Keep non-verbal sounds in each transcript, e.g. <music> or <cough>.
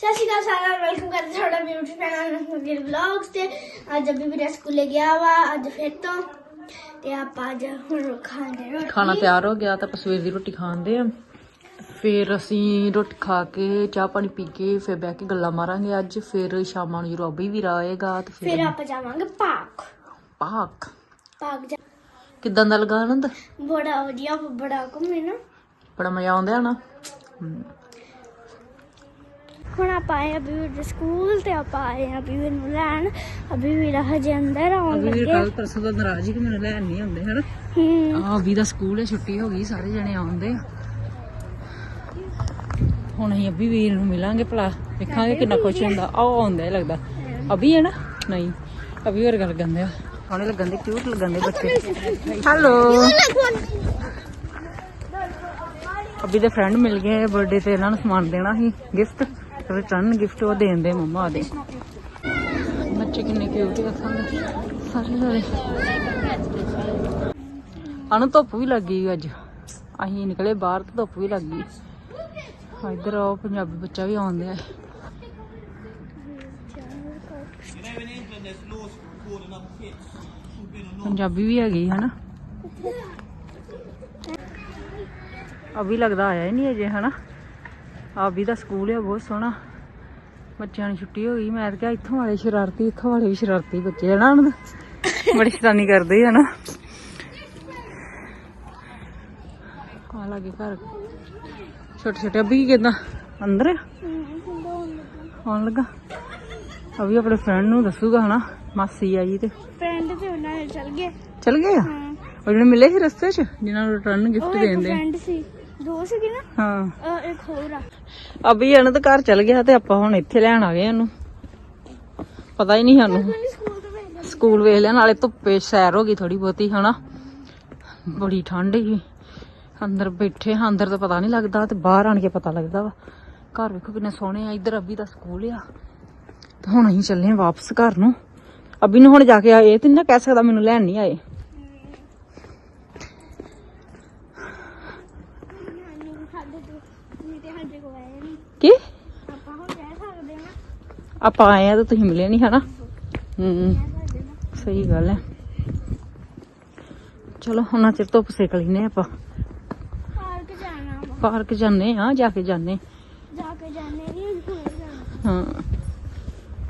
ਸਤਿ ਸ਼੍ਰੀ ਅਕਾਲ ਸਾਰਿਆਂ ਨੂੰ ਵੈਲਕਮ ਕਰਦੇ ਤੁਹਾਡਾ YouTube ਚੈਨਲ ਨਸਮੀਰ ਵਲੌਗਸ ਤੇ। ਅੱਜ ਅਭੀ ਵੀਰਾ ਸਕੂਲੇ ਗਿਆ ਵਾ ਅੱਜ ਫਿਰ ਤੋਂ। ਤੇ ਆਪਾਂ ਅੱਜ ਹੁਣ ਖਾਂਦੇ ਰੋਟੀ। ਖਾਣਾ ਤਿਆਰ ਹੋ ਗਿਆ ਤਾਂ ਆਪਾਂ ਸਵੇਰ ਦੀ ਰੋਟੀ ਖਾਂਦੇ ਆ। ਫਿਰ ਅਸੀਂ ਰੋਟੀ ਖਾ ਕੇ ਚਾਹ ਪਾਣੀ ਪੀ ਕੇ ਫਿਰ ਬਹਿ ਕੇ ਗੱਲਾਂ ਮਾਰਾਂਗੇ ਅੱਜ। ਫਿਰ ਸ਼ਾਮਾਂ ਨੂੰ ਜਦੋਂ ਅਭੀ ਵੀ ਆਏਗਾ ਤੇ ਫਿਰ ਫਿਰ ਆਪਾਂ ਜਾਵਾਂਗੇ ਪਾਰਕ। ਪਾਕ ਪਾਰਕ ਜਾ ਕਿਦਾਂ ਦਾ ਲੱਗਾ ਆਨੰਦ? ਬੜਾ ਵਧੀਆ ਬੜਾ ਘੁੰਮੇ ਨਾ। ਬੜਾ ਮਜ਼ਾ ਆਉਂਦਾ ਨਾ? ਹਮ, ਹੁਣ ਆਪਾਂ ਆਏ ਅਭੀ ਵੀਰ ਦੇ ਸਕੂਲ ਤੇ ਆਪਾਂ ਆਏ ਆ ਵੀਰ ਨੂੰ ਲੈਣ। ਅਭੀ ਵੀਰਾ ਹਜੇ ਅੰਦਰ ਆਉਣ ਅਭੀ ਕੱਲ ਪਰਸੋਂ ਦਾ ਨਾਰਾਜ਼ ਹੀ ਕਿ ਮੈਨੂੰ ਲੈਣ ਨਹੀਂ ਆਉਂਦੇ ਹਨਾ? ਹੂੰ। ਆ ਅਭੀ ਦਾ ਸਕੂਲ ਹੈ ਛੁੱਟੀ ਹੋ ਗਈ ਸਾਰੇ ਜਣੇ ਆਉਂਦੇ ਆ। ਹੁਣ ਅਸੀਂ ਅਭੀ ਵੀਰ ਨੂੰ ਮਿਲਾਂਗੇ ਭਲਾ ਵੇਖਾਂਗੇ ਕਿੰਨਾ ਖੁਸ਼ ਹੁੰਦਾ। ਆ ਆਉਂਦਾ ਹੀ ਲੱਗਦਾ। ਅਭੀ ਹੈ ਨਾ? ਨਹੀਂ ਅਭੀ ਹੋਰ ਗੱਲ ਗੰਦੇ ਆ ਸੋਹਣੇ ਲੱਗਣ ਦੇ ਕਿਊਟ ਲੱਗਣ ਦੇ ਬੱਚੇ। ਹੈਲੋ ਅਭੀ ਦੇ ਫਰੈਂਡ ਮਿਲ ਗਏ ਬਰਥਡੇ ਤੇ ਇਹਨਾਂ ਨੂੰ ਸਮਾਨ ਦੇਣਾ ਸੀ ਗਿਫਟ ਰਿਟਰਨ ਗਿਫਟ ਉਹ ਦੇਣ ਦੇ ਮੰਮਾ ਦੇ ਬੱਚੇ ਕਿੰਨੇ ਕਿਊਟ ਆ ਸਾਰੇ। ਸਾਰੇ ਅਨੂ ਧੁੱਪ ਵੀ ਲੱਗ ਗਈ ਅੱਜ। ਅਸੀਂ ਨਿਕਲੇ ਬਾਹਰ ਤੇ ਧੁੱਪ ਵੀ ਲੱਗ ਗਈ। ਹਾਂ, ਇੱਧਰ ਆਓ ਪੰਜਾਬੀ ਬੱਚਾ ਵੀ ਆਉਂਦੇ ਆ ਪੰਜਾਬੀ ਵੀ ਹੈਗੀ ਹਨਾ। ਅਭੀ ਲੱਗਦਾ ਆਇਆ ਹੀ ਨਹੀਂ ਅਜੇ ਹਨਾ। ਆਬੀ ਦਾ ਸਕੂਲ ਹੈ ਬਹੁਤ ਸੋਹਣਾ। ਬੱਚਿਆਂ ਨੂੰ ਛੁੱਟੀ ਹੋ ਗਈ ਮੈਂ ਕਿਹਾ ਇੱਥੋਂ ਵਾਲੇ ਸ਼ਰਾਰਤੀ ਇੱਥੋਂ ਵਾਲੇ ਵੀ ਸ਼ਰਾਰਤੀ ਬੱਚੇ ਹਨਾ ਉਹਨਾਂ ਦੇ ਬੜੀ ਸ਼ੈਤਾਨੀ ਕਰਦੇ ਆ ਨਾ। ਆ ਲਾਗੇ ਘਰ। ਛੋਟੇ ਛੋਟੇ ਅਭੀ ਕਿਦਾਂ ਅੰਦਰ ਆ? ਆਉਣ ਲੱਗਾ। ਅਭੀ ਆਪਣੇ ਫਰੈਂਡ ਨੂੰ ਦੱਸੂਗਾ ਹਨਾ ਮਾਸੀ ਆ ਜੀ ਤੇ। ਫਰੈਂਡ ਤੇ ਉਹਨਾਂ ਨਾਲ ਚੱਲ ਗਏ। ਚਲ ਗਏ ਆ? ਉਹ ਜਿਹੜੇ ਮਿਲੇ ਸੀ ਰਸਤੇ 'ਚ ਜਿਨ੍ਹਾਂ ਨੂੰ ਰਿਟਰਨ ਗਿਫਟ ਦੇਣ ਦੇ। ਫਰੈਂਡ ਸੀ। ਦੋ ਸੀਗੇ ਨਾ? ਹਾਂ। ਅਹ ਇੱਕ ਹੋਰ ਆ ਅਭੀ ਇਹਨਾਂ ਦੇ ਘਰ ਚਲ ਗਿਆ ਤੇ ਆਪਾਂ ਹੁਣ ਇੱਥੇ ਲੈਣ ਆ ਗਏ ਇਹਨੂੰ। ਪਤਾ ਹੀ ਨਹੀਂ ਸਾਨੂੰ। ਮੈਨੂੰ ਸਕੂਲ ਤੋਂ ਵੇਖ ਸਕੂਲ ਵੇਖ ਲਿਆ ਨਾਲੇ ਧੁੱਪੇ ਸੈਰ ਹੋ ਗਈ ਥੋੜੀ ਬਹੁਤੀ ਹਨਾ? ਬੜੀ ਠੰਡ ਸੀ। ਅੰਦਰ ਬੈਠੇ ਹਾਂ ਅੰਦਰ ਤਾਂ ਪਤਾ ਨਹੀਂ ਲੱਗਦਾ ਤੇ ਬਾਹਰ ਆਣ ਕੇ ਪਤਾ ਲੱਗਦਾ ਵਾ। ਘਰ ਵੇਖੋ ਕਿੰਨੇ ਸੋਹਣੇ ਆ ਇੱਧਰ ਅਭੀ ਦਾ ਸਕੂਲ ਆ। ਤੇ ਹੁਣ ਅਸੀਂ ਚੱਲੇ ਆਂ ਵਾਪਸ ਘਰ ਨੂੰ। ਅਭੀ ਨੂੰ ਹੁਣ ਜਾ ਕੇ ਆਏ ਤੇ ਨੀ ਨਾ ਕਹਿ ਸਕਦਾ ਮੈਨੂੰ ਲੈਣ ਨਹੀਂ ਆਏ ਸਾਨੂੰ ਸਾਡੇ ਤੋਂ ਨਹੀਂ ਤੇ ਸਾਡੇ ਕੋਲ ਆਏ ਨਹੀਂ ਕੀ? ਆਪਾਂ ਹੁਣ ਕਹਿ ਸਕਦੇ ਹਾਂ ਆਪਾਂ ਆਏ ਆ ਤਾਂ ਤੁਸੀਂ ਮਿਲੇ ਨਹੀਂ ਹਨਾ? ਹੂੰ ਸਹੀ ਗੱਲ ਹੈ ਚਲੋ ਹੁਣ ਚਿਰ ਧੁੱਪ ਸੇਕ ਲੈਨੇ ਆਪਾਂ। ਪਾਰਕ ਜਾਣਾ ਪਾਰਕ ਜਾਂਦੇ ਆ ਜਾ ਕੇ ਜਾਂਦੇ। ਜਾ ਕੇ ਜਾਣੇ ਨਹੀਂ ਜਾਣਾ। ਹਾਂ।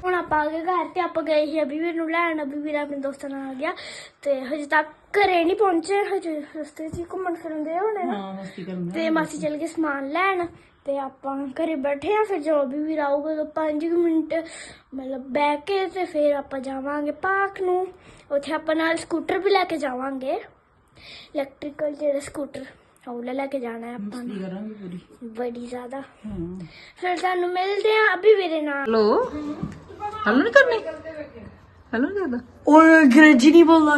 ਹੁਣ ਆਪਾਂ ਗਏ ਘਰ ਤੇ ਆਪਾਂ ਗਏ ਸੀ ਅਭੀ ਵੀਰ ਨੂੰ ਲੈਣ। ਅਭੀ ਵੀਰ ਆਪਣੇ ਦੋਸਤਾਂ ਨਾਲ ਆ ਗਿਆ। ਤੇ ਹਜੇ ਤੱਕ ਘਰੇ ਨਹੀਂ ਪਹੁੰਚੇ। ਹਜੇ ਰਸਤੇ 'ਚ ਹੀ ਘੁੰਮਣ ਫਿਰਨ ਦੇ ਹੋਣੇ ਨਾ ਹਾਂ ਮਸਤੀ ਕਰਨ ਤੇ ਮਾਸੀ ਚਲ ਗਏ ਸਮਾਨ ਲੈਣ। ਤੇ ਆਪਾਂ ਘਰੇ ਬੈਠੇ ਆ ਫਿਰ ਅਭੀ ਵੀਰ ਆਊਗਾ ਤਾਂ 5 ਮਿੰਟ ਮਤਲਬ ਬਹਿ ਕੇ ਤੇ ਫਿਰ ਆਪਾਂ ਜਾਵਾਂਗੇ ਪਾਰਕ ਨੂੰ। ਉੱਥੇ ਆਪਾਂ ਨਾਲ ਸਕੂਟਰ ਵੀ ਲੈ ਕੇ ਜਾਵਾਂਗੇ। ਇਲੈਕਟ੍ਰੀਕਲ ਜਿਹੜਾ ਸਕੂਟਰ ਉਹ ਲੈ ਕੇ ਜਾਣਾ ਹੈ ਆਪਾਂ ਨੇ। ਕਰਾਂਗੇ ਪੂਰੀ। ਬੜੀ ਜ਼ਿਆਦਾ। ਫਿਰ ਸਾਨੂੰ ਮਿਲਦੇ ਆ ਅਭੀ ਵੀਰੇ ਨਾਲ। ਹੈਲੋ? ਹੈਲੋ ਨਹੀਂ ਕਰਨੀ? ਹੈਲੋ ਨਹੀਂ ਕਰਦਾ? ਉਹ ਅੰਗਰੇਜ਼ੀ ਨਹੀਂ ਬੋਲਦਾ।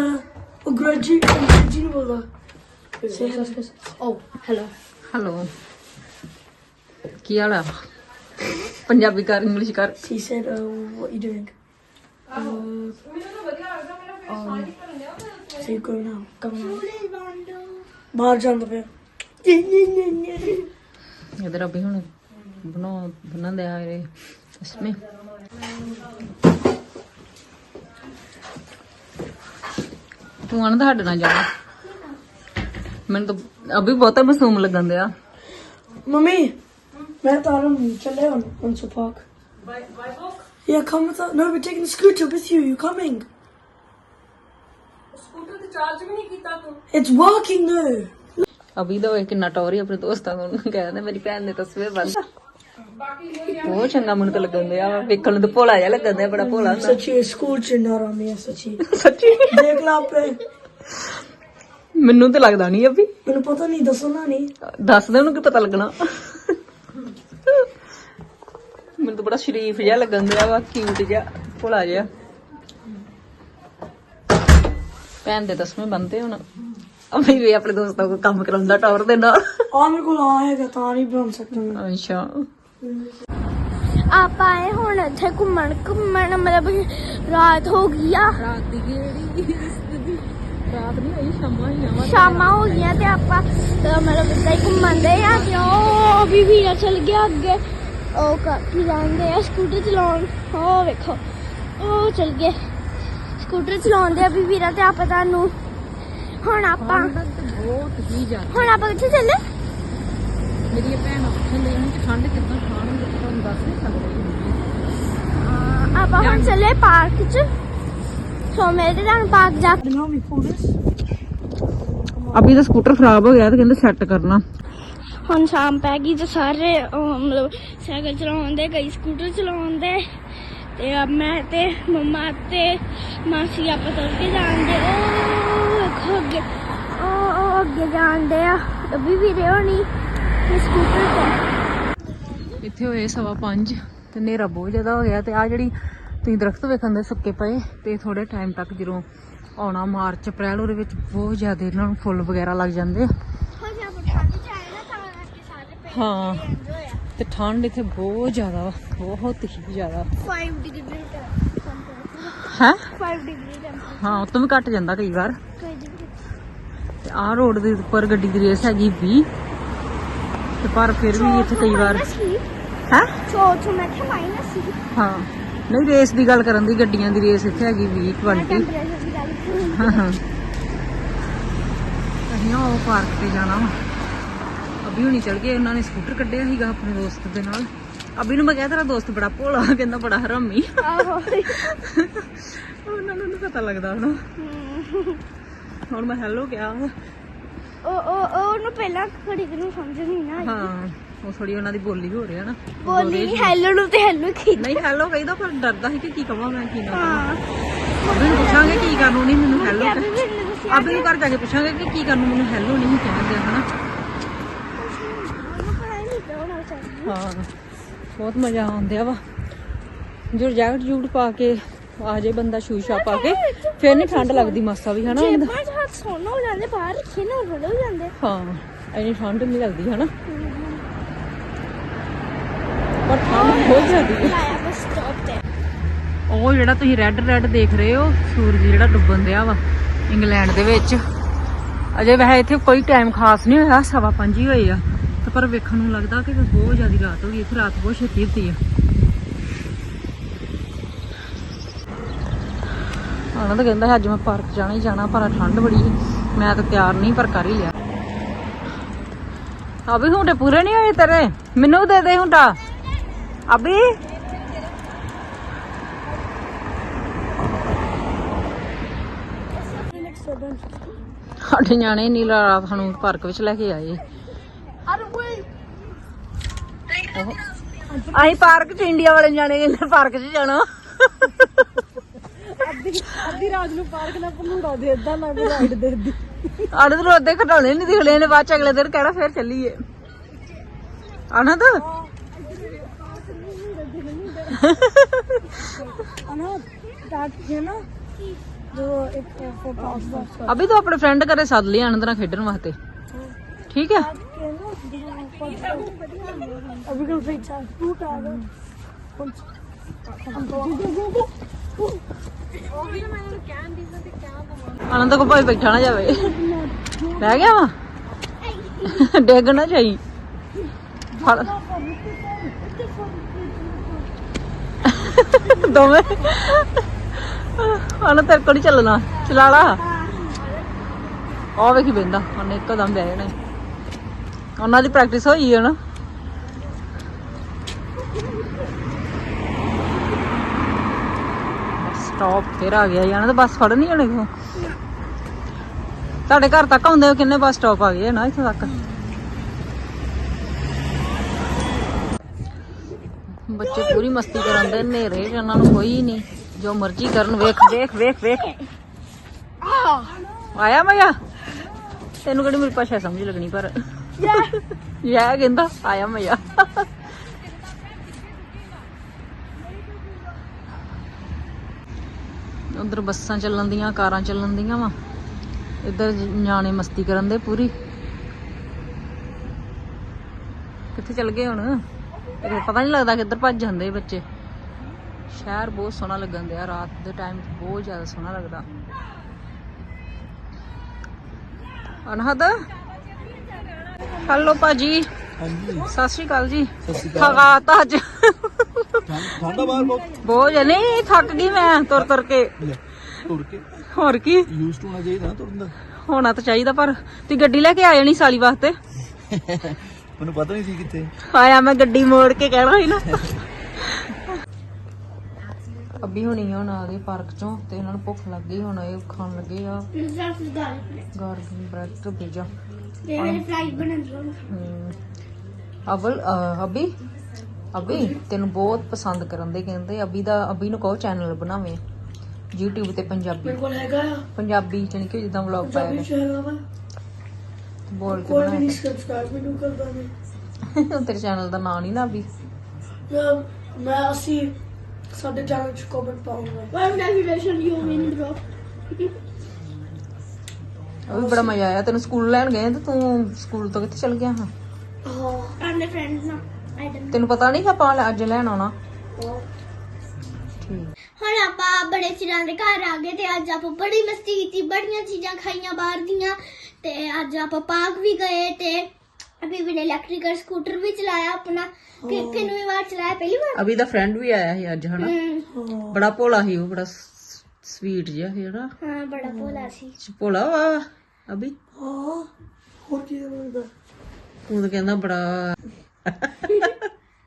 ਉਹ ਅੰਗਰੇਜ਼ੀ ਅੰਗਰੇਜ਼ੀ ਨਹੀਂ ਬੋਲਦਾ। ਸੇ ਓ ਹੈਲੋ। ਹੈਲੋ। ਕੀ ਹਾਲ ਆ? ਪੰਜਾਬੀ ਕਰ ਇੰਗਲਿਸ਼ ਕਰ। He said uh, what you doing? uh, um, so you go now come on ਬਾਹਰ ਜਾਂਦਾ ਪਿਆ ਇਧਰ ਅਭੀ ਹੁਣ ਬਣਾ ਬਣਾਉਂਦੇ ਆ ਰਹੇ ਇਸਮੇ ਤੂੰ ਆਣਾ ਸਾਡੇ ਨਾਲ ਜਾਣਾ ਮੈਨੂੰ ਤਾਂ ਅਭੀ ਬਹੁਤਾ ਮਾਸੂਮ ਲੱਗਣ ਦਿਆ। ਮੰਮੀ ਮੈਂ ਤਾਂ ਰਮ ਚੱਲੇ ਹੁਣ on to park? Yeah come with us no we're taking the scooter with you you coming. Scooter ਤੇ ਚਾਰਜ ਵੀ ਨਹੀਂ ਕੀਤਾ ਤੂੰ। It's working though ਅਭੀ ਦਾ ਹੋਏ ਕਿੰਨਾ ਟੌਰੀ ਆਪਣੇ ਦੋਸਤਾਂ ਨੂੰ ਕਹਿੰਦਾ ਮੇਰੀ ਭੈਣ ਨੇ ਤਸਵੀਰ ਬੰਦ ਬਹੁਤ ਚੰਗਾ ਮੈਨੂੰ ਤਾਂ ਲੱਗਣ ਦਿਆ ਵੇਖਣ ਨੂੰ ਤਾਂ ਭੋਲਾ ਜਿਹਾ ਲੱਗਣ ਦਿਆ ਬੜਾ ਭੋਲਾ ਹੁੰਦਾ ਸੱਚੀ ਸਕੂਲ ਚ ਨਾ ਰਮੀ ਹੈ ਸੱਚੀ ਸੱਚੀ ਦੇਖ ਲਾ ਆਪੇ ਮੈਨੂੰ ਤਾਂ ਲੱਗਦਾ ਨਹੀਂ ਅਭੀ ਮੈਨੂੰ ਪਤਾ ਨਹੀਂ ਦੱਸੋ ਨਾ ਨਹੀਂ ਦੱਸ ਦੇ ਉਹਨੂੰ ਕੀ ਪਤਾ ਲੱਗਣਾ ਮੈਨੂੰ ਤਾਂ ਬੜਾ ਸ਼ਰੀਫ ਜਿਹਾ ਲੱਗਣ ਦਿਆ ਵਾ ਕਿਊਟ ਜਿਹਾ ਭੋਲਾ ਜਿਹਾ। ਭੈਣ ਦੇ ਦਸਵੇਂ ਬੰਦੇ ਹੁਣ। ਅਮੀ ਵੀ ਆਪਣੇ ਦੋਸਤਾਂ ਕੋਲ ਕੰਮ ਕਰਾਉਂਦਾ ਟੌਰ ਦੇ ਨਾਲ। ਆ ਮੇਰੇ ਕੋਲ ਆਏਗਾ ਤਾਂ ਨਹੀਂ ਬਣ ਸਕਦਾ। ਅੱਛਾ। ਆਪਾਂ ਆਏ ਹੁਣ ਇੱਥੇ ਘੁੰਮਣ ਘੁੰਮਣ ਮਤਲਬ ਰਾਤ ਹੋ ਗਈ ਆ। ਰਾਤ ਦੀ ਕਿਹੜੀ? ਰਾਤ ਨਹੀਂ ਹੋਈ ਸ਼ਾਮਾਂ ਹੀ ਆਵਾਂ ਸ਼ਾਮਾਂ ਹੋ ਗਈਆਂ ਤੇ ਆਪਾਂ ਮਤਲਬ ਇੱਦਾਂ ਹੀ ਘੁੰਮਣ ਦੇ ਆ ਤੇ ਉਹ ਵੀ ਵੀਰਾ ਚਲ ਗਿਆ ਅੱਗੇ। ਉਹ ਕਾਕੀ ਜਾਂਦੇ ਆ ਸਕੂਟਰ ਚਲਾਉਣ। ਉਹ ਵੇਖੋ ਉਹ ਚਲ ਗਏ। ਸਕੂਟਰ ਚਲਾਉਂਦੇ ਆ ਵੀ ਵੀਰਾ ਤੇ ਆਪਾਂ ਤੁਹਾਨੂੰ ਹੁਣ ਆਪਾਂ ਬਹੁਤ ਹੀ ਜ਼ਿਆਦਾ। ਹੁਣ ਆਪਾਂ ਕਿੱਥੇ ਚੱਲੇ? ਮੇਰੀ ਭੈਣ ਉੱਥੇ ਲੈ ਨੂੰ ਠੰਡ ਕਿੱਦਾਂ ਖਾਣ ਨੂੰ ਤੁਹਾਨੂੰ ਦੱਸ ਨਹੀਂ ਸਕਦੀ। ਆਪਾਂ ਹੁਣ ਚੱਲੇ ਪਾਰਕ 'ਚ। ਸੋ ਮੇਰੇ ਤੇ ਤੁਹਾਨੂੰ ਪਾਰਕ ਜਾ. ਅਭੀ ਦਾ ਸਕੂਟਰ ਖਰਾਬ ਹੋ ਗਿਆ ਤੇ ਕਹਿੰਦੇ ਸੈੱਟ ਕਰਨਾ। ਹੁਣ ਸ਼ਾਮ ਪੈ ਗਈ ਤੇ ਸਾਰੇ ਮਤਲਬ ਸਾਈਕਲ ਚਲਾਉਂਦੇ, ਕਈ ਸਕੂਟਰ ਚਲਾਉਂਦੇ ਤੇ ਅਬ ਮੈਂ ਤੇ ਮੰਮਾ ਤੇ ਮਾਸੀ ਆਪਾਂ ਤੁਰ ਕੇ ਜਾਂਦੇ ਉਹ ਵੇਖੋ ਅੱਗੇ, ਉਹ ਅੱਗੇ ਜਾਂਦੇ ਆ। ਅਭੀ ਵੀ ਹੋਣੀ ਤੇ ਸਕੂਟਰ ਤੇ। ਇੱਥੇ ਹੋਏ ਸਵਾ 5 ਤੇ ਹਨੇਰਾ ਬਹੁਤ ਜ਼ਿਆਦਾ ਹੋ ਗਿਆ ਤੇ ਆ ਜਿਹੜੀ ਤੁਸੀਂ ਦਰਖਤ ਵੇਖਣ ਦੇ ਸੁੱਕੇ ਪਏ ਤੇ ਥੋੜੇ ਟਾਈਮ ਤੱਕ ਜਦੋਂ ਆਉਣਾ ਮਾਰਚ ਅਪ੍ਰੈਲ ਉਹਦੇ ਵਿੱਚ ਬਹੁਤ ਜ਼ਿਆਦਾ ਇਹਨਾਂ ਨੂੰ ਫੁੱਲ ਵਗੈਰਾ ਲੱਗ ਜਾਂਦੇ ਆ ਹੁਣ ਜੇ ਆਪਾਂ ਠੰਡ ਚ ਆਏ ਨਾ ਤਾਂ ਕਰਕੇ ਸਾਰੇ ਪੇੜ ਹਾਂ। ਤੇ ਠੰਡ ਇੱਥੇ ਬਹੁਤ ਜ਼ਿਆਦਾ ਵਾ ਬਹੁਤ ਹੀ ਜ਼ਿਆਦਾ। 5 ਡਿਗਰੀ ਹੈ? 5 ਡਿਗਰੀ ਟੈਂਪਰੇਚਰ ਹਾਂ ਉਤੋਂ ਵੀ ਘਟ ਜਾਂਦਾ ਕਈ ਵਾਰ। ਤੇ ਆਹ ਰੋਡ ਦੇ ਉੱਪਰ ਗੱਡੀ ਦੀ ਰੇਸ ਹੈਗੀ 20 ਤੇ ਪਰ ਫਿਰ ਵੀ ਇੱਥੇ ਕਈ ਵਾਰ ਹੈ। ਸੋ ਸੋ ਮੈਂ ਕਿਹਾ ਮਾਈਨਸ ਸੀ ਹਾਂ। ਨਹੀਂ ਰੇਸ ਦੀ ਗੱਲ ਕਰਨ ਦੀ ਗੱਡੀਆਂ ਦੀ ਰੇਸ ਇੱਥੇ ਹੈਗੀ 20 ਮੈਂ 20 ਟੈਂਪਰੇਚਰ ਦੀ ਗੱਲ ਕੀਤੀ ਹਾਂ। ਹਾਂ ਅਸੀਂ ਉਹ ਪਾਰਕ ਤੇ ਜਾਣਾ ਵਾ। ਅਭੀ ਹੁਣੀ ਚਲ ਗਏ ਉਹਨਾਂ ਨੇ ਸਕੂਟਰ ਕੱਢਿਆ ਸੀਗਾ ਆਪਣੇ ਦੋਸਤ ਦੇ ਨਾਲ। ਅਭੀ ਨੂੰ ਮੈਂ ਕਿਹਾ ਤੇਰਾ ਦੋਸਤ ਬੜਾ ਭੋਲਾ ਕਹਿੰਦਾ ਬੜਾ ਹਰਾਮੀ ਆਹੋ। ਉਹਨਾਂ ਨੂੰ ਪਤਾ ਲੱਗਦਾ ਹਨਾ। ਹੁਣ ਮੈਂ ਹੈਲੋ ਕਿਹਾ। ਉਹ ਉਹ ਉਹ ਉਹਨੂੰ ਪਹਿਲਾਂ ਕੁ ਨੂੰ ਸਮਝ ਨਹੀਂ ਨਾ ਆਈ। ਹਾਂ ਉਹ ਥੋੜੀ ਉਹਨਾਂ ਦੀ ਬੋਲੀ ਹੋ ਰਹੀ ਹੈ ਨਾ। ਬੋਲੀ ਨਹੀਂ ਹੈਲੋ ਨੂੰ ਤੇ ਹੈਲੋ ਕੀ ਨਹੀਂ ਹੈਲੋ ਕਹਿੰਦਾ ਪਰ ਡਰਦਾ ਸੀ ਕਿ ਕੀ ਕਵਾਂ ਮੈਂ ਕੀ ਨਾ ਹਾਂ। ਅਭੀ ਨੂੰ ਪੁੱਛਾਂਗੇ ਕੀ ਕਰਨ ਨਹੀਂ ਮੈਨੂੰ ਹੈਲੋ ਅਭੀ ਨੇ ਘਰ ਜਾ ਕੇ ਪੁੱਛਾਂਗੇ ਕਿ ਕੀ ਕਰਨ ਮੈਨੂੰ ਹੈਲੋ ਨਹੀਂ ਕਹਿੰਦੇ ਹਨਾ ਉਹਨੂੰ ਪਤਾ ਹੀ ਨਹੀਂ ਤਾਂ ਹੋਣਾ ਚਾਹੀਦਾ ਹਾਂ ਬਹੁਤ ਮਜ਼ਾ ਆਉਂਦਿਆ ਵਾ। ਜੋ ਜੈਕਟ ਜੂਟ ਪਾ ਕੇ ਆ ਜੇ ਬੰਦਾ ਸ਼ੂਸ਼ਾ ਪਾ ਕੇ ਫਿਰ ਨਹੀਂ ਠੰਡ ਲੱਗਦੀ ਮਾਸਾ ਵੀ ਹਨਾ ਜੇ ਹੁੰਦਾ ਪੰਜ ਹੱਥ ਸੋਨਾ ਹੋ ਜਾਂਦੇ ਬਾਹਰ ਰੱਖੇ ਨਾ ਰੜ ਹੋ ਜਾਂਦੇ। ਹਾਂ ਐਨੀ ਠੰਡ ਨਹੀਂ ਲੱਗਦੀ ਹਨਾ? ਪਰ ਠੰਡ ਬਹੁਤ ਜ਼ਿਆਦੀ ਹੈ। ਲਾਇਆ ਬਸ ਸਟਾਪ ਤੇ। ਉਹ ਜਿਹੜਾ ਤੁਸੀਂ ਰੈੱਡ ਰੈੱਡ ਦੇਖ ਰਹੇ ਹੋ ਸੂਰਜ ਜਿਹੜਾ ਡੁੱਬਣ ਦਿਆ ਵਾ ਇੰਗਲੈਂਡ ਦੇ ਵਿੱਚ। ਅਜੇ ਵੈਸੇ ਇੱਥੇ ਕੋਈ ਟਾਈਮ ਖਾਸ ਨਹੀਂ ਹੋਇਆ ਸਵਾ ਪੰਜ ਹੀ ਹੋਏ ਆ। ਤੇ ਪਰ ਵੇਖਣ ਨੂੰ ਲੱਗਦਾ ਕਿ ਬਹੁਤ ਜ਼ਿਆਦੀ ਰਾਤ ਹੋ ਗਈ ਇੱਥੇ ਰਾਤ ਬਹੁਤ ਛੇਤੀ ਹੁੰਦੀ ਆ। ਉਹਨਾਂ ਤਾਂ ਕਹਿੰਦਾ ਅੱਜ ਮੈਂ ਪਾਰਕ ਜਾਣਾ ਹੀ ਜਾਣਾ ਪਰ ਠੰਡ ਬੜੀ। ਮੈਂ ਤਾਂ ਤਿਆਰ ਨਹੀਂ ਪਰ ਕਰ ਹੀ ਲਿਆ। ਅਭੀ ਹੁੰਡੇ ਪੂਰੇ ਨਹੀਂ ਹੋਏ ਤੇਰੇ? ਮੈਨੂੰ ਦੇ ਦੇ ਹੁੰਡਾ ਅਭੀ ਸਾਡੇ ਨਿਆਣੇ ਨੀਲਾ ਰਾਤ ਸਾਨੂੰ ਪਾਰਕ ਵਿੱਚ ਲੈ ਕੇ ਆਏ। ਅਸੀਂ ਪਾਰਕ ਚ ਇੰਡੀਆ ਵਾਲੇ ਜਾਣੇ ਕਹਿੰਦੇ ਪਾਰਕ ਚ ਜਾਣਾ। ਅੱਧੀ ਰਾਤ ਨੂੰ ਪਾਰਕ ਨਾਲ ਭੰਗੜਾ ਦੇ ਇਦਾਂ ਲੱਗ ਰਾਈਡ ਦੇ ਦੀ ਆੜੇ ਤੋਂ ਰੋਦੇ ਘਟਾਉਣੇ ਨਹੀਂ ਦਿਖਲੇ ਨੇ ਬਾਅਦ ਚ ਅਗਲੇ ਦਿਨ ਕਹਿਣਾ ਫੇਰ ਚੱਲੀਏ। ਆਨੰਦ? ਅਨਾ ਸਟਾਰਟ ਹੈ ਨਾ ਜੋ ਇੱਕ ਦਾ ਅਭੀ ਤੂੰ ਆਪਣੇ ਫਰੈਂਡ ਘਰੇ ਸੱਦ ਲਈ ਆਨੰਦ ਨਾਲ ਖੇਡਣ ਵਾਸਤੇ। ਠੀਕ ਹੈ? ਅਭੀ ਕੋਲ ਫੇਕ ਚਾ ਤੂੰ ਕਾ ਗਾ ਆਨੰਦ ਕੋ ਭਾਈ ਬੈਠਾ ਨਾ ਜਾਵੇ। ਬਹਿ ਗਿਆ ਵਾ? ਡੇਗ ਨਾ ਜਾਈ। ਫੜ। ਦੋਵੇਂ। ਆਨੰਦ ਤੇਰੇ ਕੋਲ ਨੀ ਚੱਲਣਾ। ਚਲਾ ਲਾ। ਆ ਵੇਖੀ ਬੰਦਾ। ਉਹਨੇ ਇੱਕਦਮ ਬਹਿ ਜਾਣਾ। ਉਹਨਾਂ ਦੀ ਪ੍ਰੈਕਟਿਸ ਹੋਈ ਹੈ ਨਾ? ਸਟਾਪ ਫੇਰ ਆ ਗਿਆ ਜਾਣਾ ਤਾਂ ਬੱਸ ਫੜ ਨਹੀਂ ਜਾਣੇ ਕੋ ਤੁਹਾਡੇ ਘਰ ਤੱਕ ਆਉਂਦੇ ਹੋ ਕਿੰਨੇ ਬੱਸ ਸਟਾਪ ਆ ਗਏ ਨਾ ਇੱਥੇ ਤੱਕ? ਬੱਚੇ ਪੂਰੀ ਮਸਤੀ ਕਰਨ ਦੇ ਨੇਰੇ ਉਹਨਾਂ ਨੂੰ ਕੋਈ ਨਹੀਂ, ਜੋ ਮਰਜ਼ੀ ਕਰਨ, ਵੇਖ ਵੇਖ ਵੇਖ ਵੇਖ। ਆਇਆ ਮਜ਼ਾ? ਤੈਨੂੰ ਕਿਹੜੀ ਮੇਰੀ ਭਾਸ਼ਾ ਸਮਝ ਲੱਗਣੀ ਪਰ? ਯਾ ਕਹਿੰਦਾ ਆਇਆ ਮਜ਼ਾ ਉਧਰ ਬੱਸਾਂ ਚੱਲਣ ਦੀਆਂ, ਕਾਰਾਂ ਚੱਲਣ ਦੀਆਂ ਵਾ। ਇੱਧਰ ਨਿਆਣੇ ਮਸਤੀ ਕਰਨ ਦੇ ਪੂਰੀ। ਕਿੱਥੇ ਚੱਲ ਗਏ ਹੁਣ? ਪਤਾ ਨਹੀਂ ਲੱਗਦਾ ਕਿੱਧਰ ਭੱਜ ਜਾਂਦੇ ਬੱਚੇ। ਸ਼ਹਿਰ ਬਹੁਤ ਸੋਹਣਾ ਲੱਗਣ ਦਿਆ, ਰਾਤ ਦੇ ਟਾਈਮ ਬਹੁਤ ਜ਼ਿਆਦਾ ਸੋਹਣਾ ਲੱਗਦਾ। ਅਨਹਦ? ਹਲੋ ਭਾਜੀ। ਹਾਂਜੀ। ਸਤਿ ਸ਼੍ਰੀ ਅਕਾਲ ਜੀ। ਸਤਿ ਸ਼੍ਰੀ ਅਕਾਲ। ਥਕਾਤਾ ਅੱਜ। ਠੰਡ- ਬਾਹਰ ਬਹੁਤ। ਬਹੁਤ ਜਨੇ ਥੱਕ ਗਈ ਮੈਂ ਤੁਰ ਤੁਰ ਕੇ। ਲੈ, ਤੁਰ ਕੇ। ਹੋਰ ਕੀ? ਯੂਜ਼ ਟੂ ਹੋਣਾ ਚਾਹੀਦਾ ਨਾ ਤੁਰਨ ਦਾ। ਹੋਣਾ ਤਾਂ ਚਾਹੀਦਾ ਪਰ ਤੀ ਗੱਡੀ ਲੈ ਕੇ ਆਏ ਨਹੀਂ ਸਾਲੀ ਵਾਸਤੇ। ਮੈਨੂੰ ਪਤਾ ਨਹੀਂ ਸੀ ਕਿੱਥੇ। ਆਇਆ ਮੈਂ ਗੱਡੀ ਮੋੜ ਕੇ ਕਹਿਣਾ ਸੀ ਨਾ। ਅੱਬੀ ਹੁਣੀ ਹੁਣ ਆ ਗਏ ਪਾਰਕ ਚੋਂ ਤੇ ਇਹਨਾਂ ਨੂੰ ਭੁੱਖ ਲੱਗ ਗਈ ਹੁਣ ਇਹ ਖਾਣ ਲੱਗੇ ਆ। ਗਾਰਡਨ ਬ੍ਰੈਡ ਤੇ ਪੀਜ਼ਾ। ਅਵਲ ਅਬੀ ਅਬੀ ਤੈਨੂੰ ਬਹੁਤ ਪਸੰਦ ਕਰਨ ਦੇ ਕਹਿੰਦੇ। ਅਬੀ ਦਾ ਅਬੀ ਨੂੰ ਕਹੋ ਚੈਨਲ ਬਣਾਵੇ। YouTube ਤੇ ਪੰਜਾਬੀ। ਮੇਰੇ ਕੋਲ ਹੈਗਾ। ਆ ਪੰਜਾਬੀ ਜਾਣੀ ਕਿ ਜਿੱਦਾਂ ਵਲੌਗ ਪਾਇਆ ਬੋਲ ਕੇ ਕੋਈ ਨਹੀਂ ਸਬਸਕ੍ਰਾਈਬ ਮੈਨੂੰ ਕਰਦਾ ਨਹੀਂ। <laughs> ਤੇਰੇ ਚੈਨਲ ਦਾ ਨਾਂ ਨਹੀਂ ਨਾ ਅਬੀ ਮੈਂ ਮੈਂ ਅਸੀਂ ਸਾਡੇ ਚੈਨਲ 'ਚ ਕਮੈਂਟ ਪਾਉਂਗਾ। ਕੰਗ੍ਰੈਚੁਲੇਸ਼ਨ ਯੂ ਵਿਨ ਬ੍ਰੋ ਉਹ ਵੀ ਬੜਾ ਮਜ਼ਾ ਆਇਆ। ਤੈਨੂੰ ਸਕੂਲ ਲੈਣ ਗਏ ਤੇ ਤੂੰ ਸਕੂਲ ਤੋਂ ਕਿੱਥੇ ਚਲ ਗਿਆ ਹਾਂ? ਹਾਂ। ਆਪਣੇ ਫਰੈਂਡਸ ਨਾਲ। ਆਈ ਡੋਨਟ ਤੈਨੂੰ ਪਤਾ ਨਹੀਂ ਕਿ ਆਪਾਂ ਅੱਜ ਲੈਣ ਆਉਣਾ? ਹੁਣ ਆਪਾਂ ਬੜੇ ਚਿਰਾਂ ਦੇ ਘਰ ਆ ਗਏ ਤੇ ਅੱਜ ਆਪਾਂ ਬੜੀ ਮਸਤੀ ਕੀਤੀ ਬੜੀਆਂ ਚੀਜ਼ਾਂ ਖਾਈਆਂ ਬਾਹਰ ਦੀਆਂ ਤੇ ਅੱਜ ਆਪਾਂ ਪਾਰਕ ਵੀ ਗਏ ਤੇ ਅਭੀ ਵੀ ਨੇ ਇਲੈਕਟ੍ਰਿਕਲ ਸਕੂਟਰ ਵੀ ਚਲਾਇਆ ਆਪਣਾ। ਕਿ ਕਿੰਨਵੀਂ ਵਾਰ ਚਲਾਇਆ ਪਹਿਲੀ ਵਾਰ? ਅਬੀ ਦਾ ਫਰੈਂਡ ਵੀ ਆਇਆ ਸੀ ਅੱਜ ਹਨਾ? ਬੜਾ ਭੋਲਾ ਸੀ ਉਹ ਬੜਾ ਸਵੀਟ ਜਿਹਾ ਸੀ ਹਨਾ? ਹਾਂ ਬੜਾ ਭੋਲਾ ਸੀ। ਭੋਲਾ ਵਾ। ਅਬੀ ਹਾਂ ਹੋਰ ਕੀ ਹੁੰਦਾ? ਤੂੰ ਤਾਂ ਕਹਿੰਦਾ ਬੜਾ।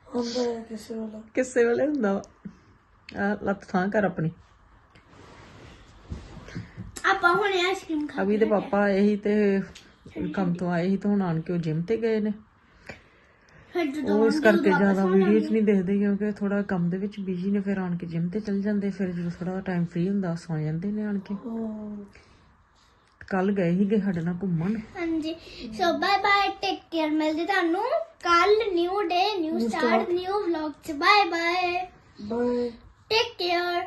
ਹੁੰਦਾ ਹੈ ਕਿਸੇ ਵਾਲਾ। ਕਿਸੇ ਵੇਲੇ ਹੁੰਦਾ ਵਾ। ਆ ਲੱਤ ਥਾਂ ਕਰ ਆਪਣੀ। ਆਪਾਂ ਹੁਣ ਆਈਸਕ੍ਰੀਮ ਖਾ ਅਬੀ ਦੇ ਪਾਪਾ ਆਏ ਸੀ ਤੇ ਕੰਮ ਤੋਂ ਆਏ ਸੀ ਤੇ ਹੁਣ ਆਣ ਕੇ ਉਹ ਜਿਮ ਤੇ ਗਏ ਨੇ। ਫਿਰ ਜਦੋਂ ਉਹ ਇਸ ਕਰਕੇ ਜ਼ਿਆਦਾ ਵੀਡੀਓ 'ਚ ਨਹੀਂ ਦੇਖਦੇ ਕਿਉਂਕਿ ਥੋੜਾ ਕੰਮ ਦੇ ਵਿੱਚ ਬਿਜ਼ੀ ਨੇ ਫਿਰ ਆਣ ਕੇ ਜਿਮ ਤੇ ਚਲ ਜਾਂਦੇ ਫਿਰ ਜਦੋਂ ਥੋੜਾ ਟਾਈਮ ਫ੍ਰੀ ਹੁੰਦਾ ਸੌ ਜਾਂਦੇ ਨੇ ਆਣ ਕੇ। ਹਾਂ। ਕੱਲ ਗਏ ਸੀਗੇ ਸਾਡੇ ਨਾਲ ਘੁੰਮਣ। ਹਾਂਜੀ। So bye bye take care ਮਿਲਦੇ ਤੁਹਾਨੂੰ ਕੱਲ new day new start new vlog ਚ। Bye bye bye take care